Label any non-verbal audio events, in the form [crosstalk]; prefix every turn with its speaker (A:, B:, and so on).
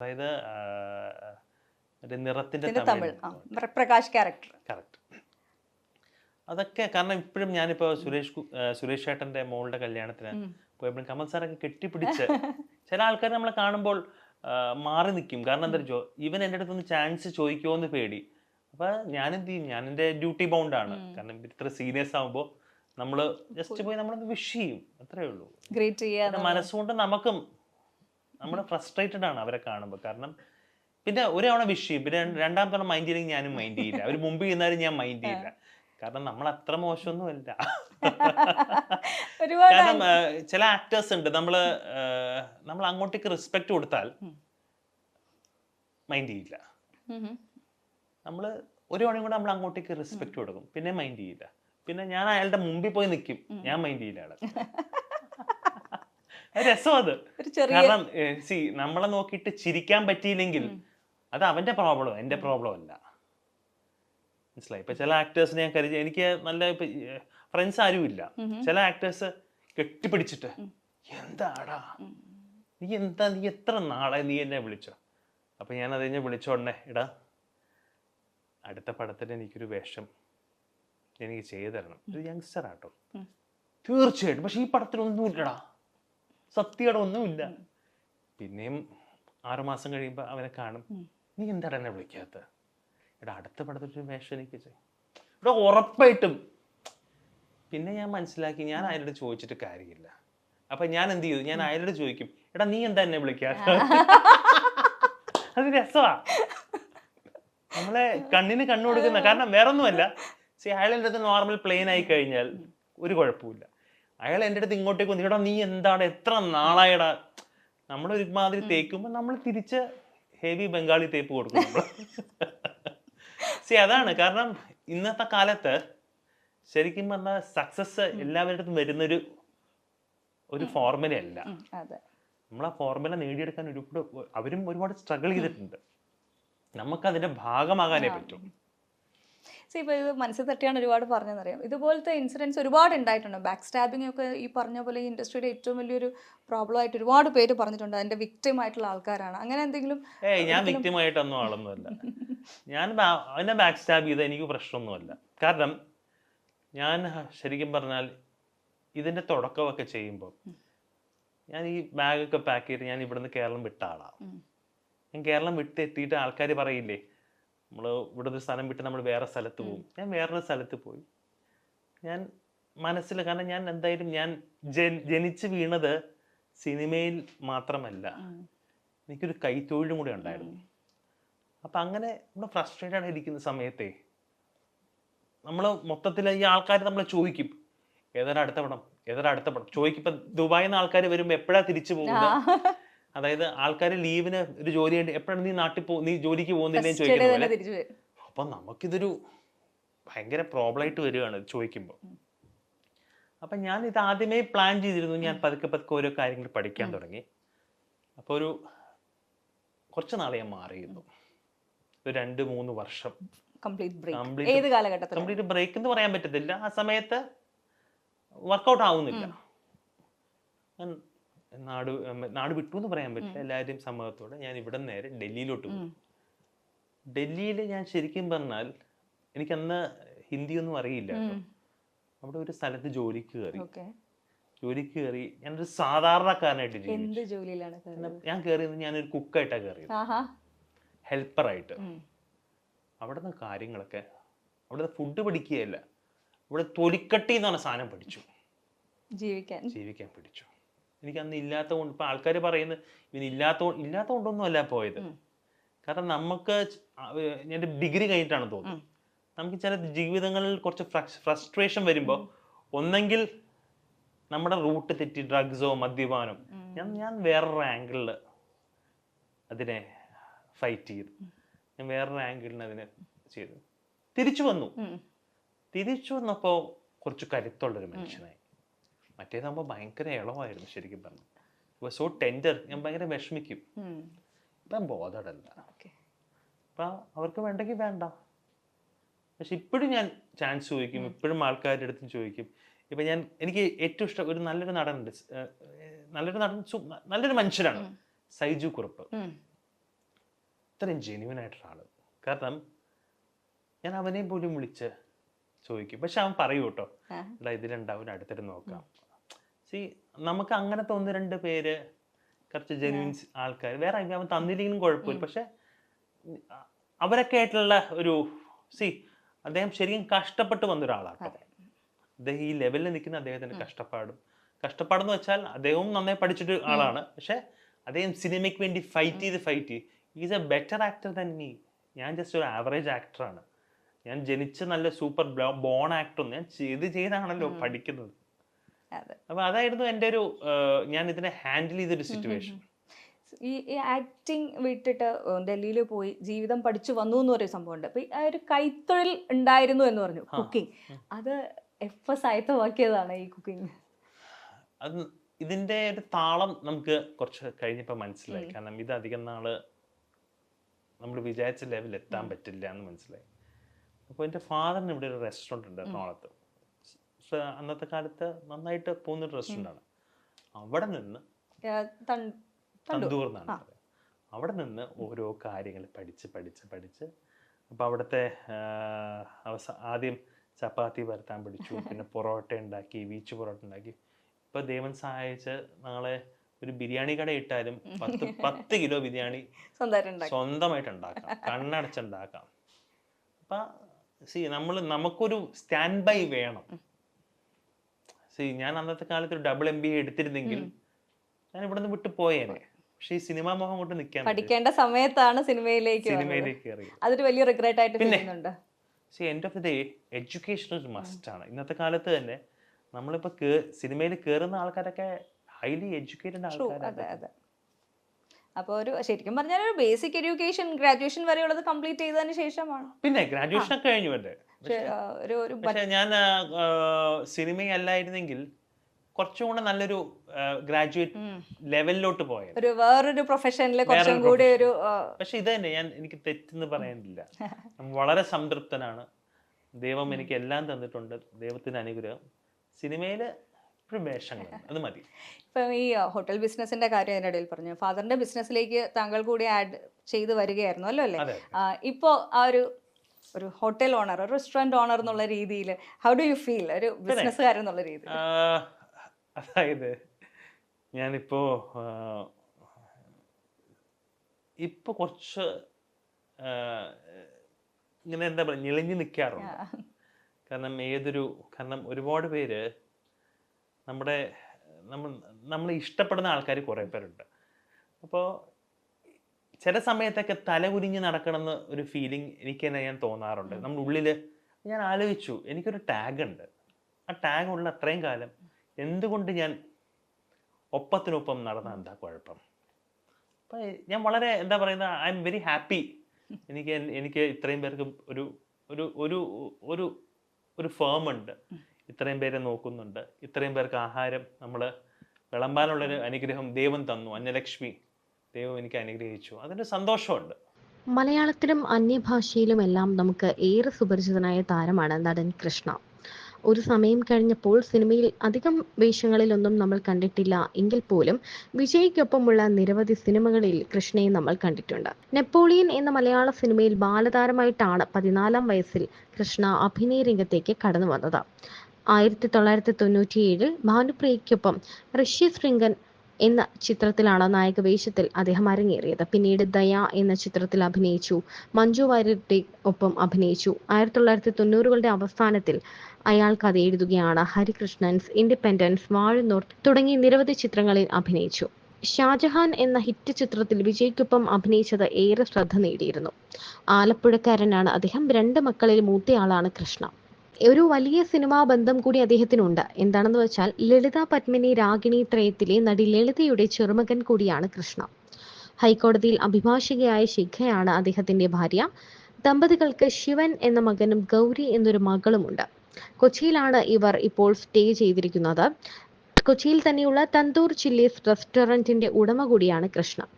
A: അതായത് നിറത്തിന്റെ
B: Tamil Prakash character.
A: Correct അതൊക്കെ കാരണം ഇപ്പോഴും ഞാനിപ്പോ സുരേഷ് സുരേഷ് ഏട്ടന്റെ മോളുടെ കല്യാണത്തിന് പോയപ്പോഴും കമൽ സാറൊക്കെ കെട്ടിപ്പിടിച്ച് [laughs] ചില ആൾക്കാർ നമ്മളെ കാണുമ്പോൾ മാറി നിൽക്കും കാരണം എന്താ വെച്ചോ ഇവൻ എന്റെ അടുത്തൊന്ന് ചാൻസ് ചോദിക്കുമോ എന്ന് പേടി. അപ്പൊ ഞാൻ എന്ത് ചെയ്യും? ഞാൻ എന്റെ ഡ്യൂട്ടി ബൗണ്ടാണ് ആണ്. കാരണം ഇത്ര സീരിയസ് ആകുമ്പോൾ നമ്മൾ ജസ്റ്റ് പോയി നമ്മളൊന്ന് വിഷ് ചെയ്യും. അത്രേ ഉള്ളൂ. മനസ്സുകൊണ്ട് നമുക്കും നമ്മൾ ഫ്രസ്ട്രേറ്റഡ് ആണ് അവരെ കാണുമ്പോൾ കാരണം പിന്നെ ഒരവണ വിഷ് ചെയ്യും. പിന്നെ രണ്ട് തവണ മൈൻഡ് ചെയ്യില്ലെങ്കിൽ ഞാനും മൈൻഡ് ചെയ്യില്ല. അവർ മുമ്പ് ചെയ്യുന്നാലും ഞാൻ മൈൻഡ് ചെയ്യില്ല. കാരണം നമ്മൾ അത്ര മോശമൊന്നുമല്ല [laughs] കാരണം ചില ആക്ടേഴ്സ് ഉണ്ട്. നമ്മൾ ആ, നമ്മൾ അങ്ങോട്ടേക്ക് റെസ്പെക്ട് കൊടുത്താൽ മൈൻഡ് ചെയ്യില്ല. നമ്മൾ ഒരു തവണയും കൂടെ നമ്മൾ അങ്ങോട്ടേക്ക് റെസ്പെക്ട് കൊടുക്കും. പിന്നെ മൈൻഡ് ചെയ്യില്ല. പിന്നെ ഞാൻ അയാളുടെ മുമ്പിൽ പോയി നിൽക്കും ഞാൻ മൈൻഡ് ചെയ്യില്ല അയാളെ. [laughs] അത് രസം
B: ഒരു ചെറിയ
A: കാരണം സി നമ്മളെ നോക്കിയിട്ട് ചിരിക്കാൻ പറ്റിയില്ലെങ്കിൽ അത് അവന്റെ പ്രോബ്ലം എന്റെ പ്രോബ്ലം അല്ല. മനസ്സിലായി? ഇപ്പൊ ചില ആക്ടേഴ്സിനെ ഞാൻ കരുതി എനിക്ക് നല്ല ഫ്രണ്ട്സ് ആരും ഇല്ല. ചില ആക്ടേഴ്സ് കെട്ടിപ്പിടിച്ചിട്ട് എന്താടാ? നീ എന്താ നീ എത്ര നാളെ നീ എന്നെ വിളിച്ചോ? അപ്പൊ ഞാൻ അത് കഴിഞ്ഞ് വിളിച്ചോടനെ ഇടാ അടുത്ത പടത്തിന് എനിക്കൊരു വേഷം എനിക്ക് ചെയ്തു തരണം. ഒരു യങ്സ്റ്റർ ആട്ടോ. തീർച്ചയായിട്ടും. പക്ഷെ ഈ പടത്തിലൊന്നുമില്ലടാ. സത്യയുടെ ഒന്നുമില്ല പിന്നെയും ആറുമാസം കഴിയുമ്പോൾ അവനെ കാണും. നീ എന്താണ് എന്നെ വിളിക്കാത്ത? എടാ അടുത്ത പടത്തിൽ വേഷം എനിക്ക് ചെയ്യും ഇവിടെ ഉറപ്പായിട്ടും. പിന്നെ ഞാൻ മനസ്സിലാക്കി ഞാൻ അയാളോട് ചോദിച്ചിട്ട് കാര്യമില്ല. അപ്പൊ ഞാൻ എന്ത് ചെയ്തു? ഞാൻ അയാളോട് ചോദിക്കും എടാ നീ എന്താ എന്നെ വിളിക്കാത്ത അത് രസമാ നമ്മളെ കണ്ണിന് കണ്ണു കൊടുക്കുന്ന കാരണം വേറൊന്നുമല്ല. സി അയാളുടെ അടുത്ത് നോർമൽ പ്ലെയിൻ ആയി കഴിഞ്ഞാൽ ഒരു കുഴപ്പമില്ല അയാൾ എന്റെ അടുത്ത് ഇങ്ങോട്ടേക്ക് വന്നു. എടാ നീ എന്താണ്? എത്ര നാളായടാ? നമ്മൾ ഒരുമാതിരി തേക്കുമ്പോൾ നമ്മൾ തിരിച്ച് ഹെവി ബംഗാളി തേപ്പ് കൊടുക്കും നമ്മൾ സി അതാണ് കാരണം ഇന്നത്തെ കാലത്ത് ശരിക്കും പറഞ്ഞാൽ സക്സസ് എല്ലാവരുടെ അടുത്തും വരുന്നൊരു ഒരു ഫോർമുല അല്ല.
B: അതെ.
A: നമ്മൾ ആ ഫോർമുല നേടിയെടുക്കാൻ ഒരുപാട് അവരും ഒരുപാട് സ്ട്രഗിൾ ചെയ്തിട്ടുണ്ട്. നമുക്ക് അതിന്റെ ഭാഗമാകാനേ പറ്റും.
B: സി ഇപ്പോൾ ഇത് മനസ്സിൽ തട്ടിയാണ് ഒരുപാട് പറഞ്ഞതെന്നറിയാം. ഇതുപോലത്തെ ഇൻസിഡൻസ് ഒരുപാട് ഉണ്ടായിട്ടുണ്ട്. ബാക്ക് സ്റ്റാബിംഗ് ഒക്കെ ഈ പറഞ്ഞ പോലെ ഈ ഇൻഡസ്ട്രിയുടെ ഏറ്റവും വലിയൊരു പ്രോബ്ലം ആയിട്ട് ഒരുപാട് പേര് പറഞ്ഞിട്ടുണ്ട്. അതിന്റെ വിക്ടിം ആയിട്ടുള്ള ആൾക്കാരാണ്. അങ്ങനെ എന്തെങ്കിലും
A: ഏയ് ഞാൻ വ്യക്തിമായിട്ടൊന്നും ആളൊന്നുമല്ല. [laughs] ഞാൻ അതിനെ ബാക്ക് സ്റ്റാബ് ചെയ്ത എനിക്ക് പ്രശ്നമൊന്നുമല്ല. കാരണം ഞാൻ ശരിക്കും പറഞ്ഞാൽ ഇതിന്റെ തുടക്കമൊക്കെ ചെയ്യുമ്പോൾ ഞാൻ ഈ ബാഗൊക്കെ പാക്ക് ചെയ്ത് ഞാൻ ഇവിടുന്ന് കേരളം വിട്ട ആളാണ് ഞാൻ കേരളം വിട്ട് എത്തിയിട്ട് ആൾക്കാർ പറയില്ലേ നമ്മൾ ഇവിടെ ഒരു സ്ഥലം വിട്ട് നമ്മൾ വേറെ സ്ഥലത്ത് പോകും ഞാൻ വേറൊരു സ്ഥലത്ത് പോയി. ഞാൻ മനസ്സിൽ കാരണം ഞാൻ എന്തായാലും ഞാൻ ജനിച്ച് വീണത് സിനിമയിൽ മാത്രമല്ല. എനിക്കൊരു കൈത്തൊഴിലും കൂടെ ഉണ്ടായിരുന്നു. അപ്പം അങ്ങനെ നമ്മൾ ഫ്രസ്ട്രേറ്റഡ് ആയിരിക്കുന്ന സമയത്തെ. നമ്മൾ മൊത്തത്തിൽ ഈ ആൾക്കാർ നമ്മളെ ചോദിക്കും. ഏതൊരു അടുത്ത പടം? ഏതൊരു അടുത്ത പടം? ചോദിക്കും. ഇപ്പം ദുബായിൽ നിന്ന് ആൾക്കാർ വരുമ്പോൾ എപ്പോഴാണ് തിരിച്ചു പോകുന്നത്? അതായത് ആൾക്കാർ ലീവിന് ഒരു ജോലി വേണ്ടി എപ്പോഴാണ് നീ നാട്ടിൽ പോ നീ ജോലിക്ക് പോകുന്നില്ലേ
B: ചോദിക്കുന്നത്
A: അപ്പൊ നമുക്കിതൊരു ഭയങ്കര പ്രോബ്ലം ആയിട്ട് വരികയാണ് ചോദിക്കുമ്പോൾ അപ്പം ഞാൻ ഇത് ആദ്യമേ പ്ലാൻ ചെയ്തിരുന്നു. ഞാൻ പതുക്കെ പതുക്കെ ഓരോ കാര്യങ്ങൾ പഠിക്കാൻ തുടങ്ങി. അപ്പോൾ ഒരു കുറച്ച് നാളെ ഞാൻ മാറിയിരുന്നു. ഒരു രണ്ട് മൂന്ന് വർഷം.
B: കംപ്ലീറ്റ് ബ്രേക്ക്
A: കംപ്ലീറ്റ് ബ്രേക്ക് എന്ന് പറയാൻ പറ്റത്തില്ല. ആ സമയത്ത് വർക്കൗട്ട് ആവുന്നില്ല. നാട് നാട് വിട്ടു എന്ന് പറയാൻ പറ്റില്ല. എല്ലാവരുടെയും സമ്മതത്തോടെ ഞാൻ ഇവിടെ നേരെ ഡൽഹിയിലോട്ട് പോയി. ഡൽഹിയിൽ ഞാൻ ശരിക്കും പറഞ്ഞാൽ എനിക്ക് അന്ന് ഹിന്ദിയൊന്നും അറിയില്ല അവിടെ ഒരു സ്ഥലത്ത് ജോലിക്ക് കയറി. ജോലിക്ക് കയറി ഞാനൊരു സാധാരണക്കാരനായിട്ട് ജീവിച്ചു? ഞാൻ കയറിയത് ഞാനൊരു കുക്കായിട്ടാണ് കയറിയത്. ഹെൽപ്പറായിട്ട്. അവിടുന്ന് കാര്യങ്ങളൊക്കെ അവിടുത്തെ ഫുഡ് പഠിക്കുകയല്ല. അവിടെ തൊലിക്കട്ടി എന്ന് പറഞ്ഞ സാധനം പഠിച്ചു.
B: ജീവിക്കാൻ.
A: ജീവിക്കാൻ പഠിച്ചു. എനിക്ക് അന്ന് ഇല്ലാത്ത കൊണ്ട് ഇപ്പം ആൾക്കാർ പറയുന്നത് ഇവന് ഇല്ലാത്ത ഇല്ലാത്ത കൊണ്ടൊന്നും അല്ല പോയത് കാരണം നമുക്ക് ഞാൻ ഡിഗ്രി കഴിഞ്ഞിട്ടാണ് തോന്നുന്നത്. നമുക്ക് ചില ജീവിതങ്ങളിൽ കുറച്ച് ഫ്രസ്ട്രേഷൻ വരുമ്പോൾ ഒന്നെങ്കിൽ നമ്മുടെ റൂട്ട് തെറ്റി ഡ്രഗ്സോ മദ്യപാനോ ഞാൻ ഞാൻ വേറൊരു ആംഗിളിൽ അതിനെ ഫൈറ്റ് ചെയ്തു. ഞാൻ വേറൊരു ആംഗിളിന് അതിനെ ചെയ്തു. തിരിച്ചു വന്നു. തിരിച്ചു വന്നപ്പോൾ കുറച്ച് കരുത്തുള്ളൊരു മനുഷ്യനായി. മറ്റേതാകുമ്പോൾ ഭയങ്കര ഇളവായിരുന്നു ശരിക്കും പറഞ്ഞു. സോ ടെൻഡർ ഞാൻ ഭയങ്കര വിഷമിക്കും. ഇപ്പം ബോധടല്ല. അപ്പം അവർക്ക് വേണ്ടെങ്കിൽ വേണ്ട. പക്ഷെ ഇപ്പോഴും ഞാൻ ചാൻസ് ചോദിക്കും ഇപ്പോഴും ആൾക്കാരുടെ അടുത്ത് ചോദിക്കും. ഇപ്പം ഞാൻ എനിക്ക് ഏറ്റവും ഇഷ്ടം ഒരു നല്ലൊരു നടനുണ്ട്. നല്ലൊരു നടൻ നല്ലൊരു മനുഷ്യനാണ്. സൈജു കുറുപ്പ്. ഇത്രയും ജെന്യൂൻ ആയിട്ടുള്ള ആൾ. കാരണം ഞാൻ അവനെ പോലും വിളിച്ച് ചോദിക്കും. പക്ഷെ അവൻ പറയൂ കേട്ടോ. എടാ ഇതിലുണ്ടാവും അടുത്തിട്ട് നോക്കാം. സി നമുക്ക് അങ്ങനത്തെ ഒന്ന് രണ്ട് പേര് കുറച്ച് ജെനുവിൻസ് ആൾക്കാർ വേറെ അവൻ തന്നില്ലെങ്കിലും കുഴപ്പമില്ല. പക്ഷെ അവരൊക്കെ ആയിട്ടുള്ള ഒരു സി അദ്ദേഹം ശരിക്കും കഷ്ടപ്പെട്ട് വന്ന ഒരാളാണ്. അദ്ദേഹം ഈ ലെവലിൽ നിൽക്കുന്ന അദ്ദേഹത്തിന്റെ കഷ്ടപ്പാടും. കഷ്ടപ്പാടെന്ന് വെച്ചാൽ അദ്ദേഹവും നന്നായി പഠിച്ചിട്ട് ആളാണ്. പക്ഷെ അദ്ദേഹം സിനിമയ്ക്ക് വേണ്ടി ഫൈറ്റ് ചെയ്ത് ഫൈറ്റ് ചെയ്ത് is a better actor than me ഞാൻ ജസ്റ്റ് ഒരു ആവറേജ് ആക്ടറാണ് ഞാൻ ജനിച്ച നല്ല സൂപ്പർ ബോൺ ആക്ടർ ഞാൻ ചെയ്ത് ചെയ്താണല്ലോ പഠിക്കുന്നത്. അപ്പൊ അതായിരുന്നു എന്റെ ഒരു ഞാൻ ഇതിനെ ഹാൻഡിൽ ചെയ്തൊരു സിറ്റുവേഷൻ.
B: ഈ ആക്ടിങ് വിട്ടിട്ട് ഡൽഹിയിൽ പോയി ജീവിതം പഠിച്ചു വന്നു എന്ന് പറയുന്ന സംഭവമുണ്ട്. അപ്പൊ ആ ഒരു കൈത്തൊഴിൽ ഉണ്ടായിരുന്നു എന്ന് പറഞ്ഞു കുക്കിംഗ്. അത് എപ്പോ സായത്തമാക്കിയതാണ് ഈ കുക്കിംഗ്.
A: അത് ഇതിന്റെ ഒരു താളം നമുക്ക് കുറച്ച് കഴിഞ്ഞപ്പോൾ മനസ്സിലായി. കാരണം ഇത് അധികം നാൾ നമ്മൾ വിചാരിച്ച ലെവലിൽ എത്താൻ പറ്റില്ല എന്ന് മനസ്സിലായി. അപ്പോൾ എന്റെ ഫാദറിന് ഇവിടെ ഒരു റെസ്റ്റോറന്റ് ഉണ്ട് എറണാകുളത്ത് അന്നത്തെ കാലത്ത് നന്നായിട്ട് പോകുന്ന റെസ്റ്റോറന്റ് ആണ്. അവിടെ നിന്ന് തന്തൂർ എന്നാണ്. അവിടെ നിന്ന് ഓരോ കാര്യങ്ങൾ പഠിച്ച് പഠിച്ച് പഠിച്ച് അപ്പോൾ അവിടുത്തെ ആഹ്, അവസ ആദ്യം ചപ്പാത്തി പരത്താൻ പഠിച്ചു [laughs] പിന്നെ പൊറോട്ട ഉണ്ടാക്കി വീച്ച് പൊറോട്ട ഉണ്ടാക്കി. ഇപ്പൊ ദൈവം സഹായിച്ച് നാളെ ഒരു ബിരിയാണി കട ഇട്ടാലും പത്ത് [laughs] പത്ത് കിലോ ബിരിയാണി
B: സ്വന്തമായിട്ട് ഉണ്ടാക്കാം.
A: കണ്ണടച്ചുണ്ടാക്കാം അപ്പൊ സി നമ്മൾ നമുക്കൊരു സ്റ്റാൻഡ് ബൈ വേണം. സി ഞാൻ അന്നത്തെ കാലത്ത് ഒരു ഡബിൾ എം ബി എടുത്തിരുന്നെങ്കിൽ ഞാൻ ഇവിടെ നിന്ന് വിട്ടു പോയേനെ. പക്ഷെ ഈ സിനിമാ മോഹം കൊണ്ട് നിൽക്കാൻ
B: പഠിക്കേണ്ട സമയത്താണ് സിനിമയിലേക്ക്
A: സിനിമയിലേക്ക്
B: അതൊരു വലിയ റിഗ്രറ്റ് ആയിട്ട് ചെയ്യുന്നുണ്ട്
A: C end of the day education ഒരു മസ്റ്റ് ആണ്. ഇന്നത്തെ കാലത്ത് തന്നെ നമ്മളിപ്പോ സിനിമയിൽ കയറുന്ന ആൾക്കാരൊക്കെ ഹൈലി എഡ്യൂക്കേറ്റഡ് ആൾക്കാരാണ്.
B: അപ്പോൾ ഒരു ശരിക്കും പറഞ്ഞാൽ ഒരു ബേസിക് എഡ്യൂക്കേഷൻ ഗ്രാജുവേഷൻ വരെയുള്ളത് കംപ്ലീറ്റ് ചെയ്തതിന് ശേഷമാണ്.
A: പിന്നെ ഗ്രാജുവേഷൻ ഒക്കെ കഴിഞ്ഞു
B: ഒരു ഒരു
A: പക്ഷെ ഞാൻ സിനിമയല്ലായിരുന്നെങ്കിൽ കുറച്ചും കൂടെ നല്ലൊരു ഗ്രാജുവേറ്റ് ലെവലിലോട്ട് പോയത്
B: ഒരു വേറൊരു പ്രൊഫഷനിൽ കുറച്ചും കൂടി ഒരു
A: പക്ഷെ ഇത് തന്നെ ഞാൻ എനിക്ക് തെറ്റെന്ന് പറയാനില്ല. [laughs] വളരെ സംതൃപ്തനാണ്. ദൈവം എനിക്ക് എല്ലാം തന്നിട്ടുണ്ട്. ദൈവത്തിന്റെ അനുഗ്രഹം. സിനിമയിൽ അത് മതി.
B: ഇപ്പം ഈ ഹോട്ടൽ ബിസിനസിന്റെ കാര്യം അതിനിടയിൽ ഇടയിൽ പറഞ്ഞു. ഫാദറിന്റെ ബിസിനസ്സിലേക്ക് താങ്കൾ കൂടി ആഡ് ചെയ്ത് വരികയായിരുന്നു അല്ലോ അല്ലേ?
A: ഇപ്പോ
B: ഇപ്പോൾ ആ ഒരു ഒരു ഹോട്ടൽ ഓണർ ഒരു റെസ്റ്റോറന്റ് ഓണർ എന്നുള്ള രീതിയിൽ ഹൗ ഡു യു ഫീൽ ഒരു ബിസിനസ്സുകാരൻ എന്നുള്ള രീതിയിൽ
A: അതായത് ഞാനിപ്പോ ഇപ്പൊ കുറച്ച് ഇങ്ങനെ എന്താ പറയുക ഞെളിഞ്ഞു നിൽക്കാറുണ്ട് കാരണം ഏതൊരു കാരണം ഒരുപാട് പേര് നമ്മുടെ നമ്മൾ നമ്മൾ ഇഷ്ടപ്പെടുന്ന ആൾക്കാർ കുറേ പേരുണ്ട്. അപ്പോൾ ചില സമയത്തൊക്കെ തല കുനിഞ്ഞ് നടക്കണമെന്ന് ഒരു ഫീലിംഗ് എനിക്ക് തന്നെ ഞാൻ തോന്നാറുണ്ട്. നമ്മുടെ ഉള്ളിൽ ഞാൻ ആലോചിച്ചു എനിക്കൊരു ടാഗ് ഉണ്ട്. ആ ടാഗ് ഉള്ള അത്രയും കാലം എന്തുകൊണ്ട് ഞാൻ ഒപ്പത്തിനൊപ്പം നടന്ന എന്താ കുഴപ്പം? അപ്പം ഞാൻ വളരെ എന്താ പറയുന്നത് ഐ എം വെരി ഹാപ്പി എനിക്ക് എനിക്ക് ഇത്രയും പേർക്ക് ഒരു ഒരു ഒരു ഒരു ഒരു ഫേം ഉണ്ട്. ഇത്രയും പേരെ നോക്കുന്നുണ്ട്. ഇത്രയും പേർക്ക് ആഹാരം നമ്മൾ വിളമ്പാനുള്ളൊരു അനുഗ്രഹം ദൈവം തന്നു. അന്നലക്ഷ്മി ദൈവം എനിക്ക് അനുഗ്രഹിച്ചു. അതിന്റെ സന്തോഷമുണ്ട്.
C: മലയാളത്തിലും അന്യഭാഷയിലും എല്ലാം നമുക്ക് ഏറെ സുപരിചിതനായ താരമാണ് നടൻ കൃഷ്ണ. ഒരു സമയം കഴിഞ്ഞപ്പോൾ സിനിമയിൽ അധികം വേഷങ്ങളിലൊന്നും നമ്മൾ കണ്ടിട്ടില്ല എങ്കിൽ പോലും വിജയ്ക്കൊപ്പമുള്ള നിരവധി സിനിമകളിൽ കൃഷ്ണയെ നമ്മൾ കണ്ടിട്ടുണ്ട്. നെപ്പോളിയൻ എന്ന മലയാള സിനിമയിൽ ബാലതാരമായിട്ടാണ് പതിനാലാം വയസ്സിൽ കൃഷ്ണ അഭിനയ രംഗത്തേക്ക് കടന്നു വന്നത്. ആയിരത്തി തൊള്ളായിരത്തി തൊണ്ണൂറ്റിയേഴിൽ ഭാനുപ്രിയയ്ക്കൊപ്പം ഋഷി ശൃംഗൻ എന്ന ചിത്രത്തിലാണ് നായക വേഷത്തിൽ അദ്ദേഹം അരങ്ങേറിയത്. പിന്നീട് ദയ എന്ന ചിത്രത്തിൽ അഭിനയിച്ചു. മഞ്ജു വാര്യരുടെ ഒപ്പം അഭിനയിച്ചു. ആയിരത്തി തൊള്ളായിരത്തി തൊണ്ണൂറുകളുടെ അവസാനത്തിൽ അയാൾ കഥ എഴുതുകയാണ്. ഹരികൃഷ്ണൻസ് ഇൻഡിപെൻഡൻസ് വാഴുന്നൂർ തുടങ്ങി നിരവധി ചിത്രങ്ങളിൽ അഭിനയിച്ചു. ഷാജഹാൻ എന്ന ഹിറ്റ് ചിത്രത്തിൽ വിജയ്ക്കൊപ്പം അഭിനയിച്ചത് ഏറെ ശ്രദ്ധ നേടിയിരുന്നു. ആലപ്പുഴക്കാരനാണ് അദ്ദേഹം. രണ്ട് മക്കളിൽ മൂത്തയാളാണ് കൃഷ്ണ. ഒരു വലിയ സിനിമാ ബന്ധം കൂടി അദ്ദേഹത്തിനുണ്ട്. എന്താണെന്ന് വെച്ചാൽ ലളിത പത്മിനി രാഗിണി ത്രയത്തിലെ നടി ലളിതയുടെ ചെറുമകൻ കൂടിയാണ് കൃഷ്ണ. ഹൈക്കോടതിയിൽ അഭിഭാഷകയായ ശിഖയാണ് അദ്ദേഹത്തിന്റെ ഭാര്യ. ദമ്പതികൾക്ക് ശിവൻ എന്ന മകനും ഗൗരി എന്നൊരു മകളുമുണ്ട്. കൊച്ചിയിലാണ് ഇവർ ഇപ്പോൾ സ്റ്റേ ചെയ്തിരിക്കുന്നത്. കൊച്ചിയിൽ തന്നെയുള്ള തന്തൂർ ചില്ലീസ് റെസ്റ്റോറന്റിന്റെ ഉടമ കൂടിയാണ് കൃഷ്ണ.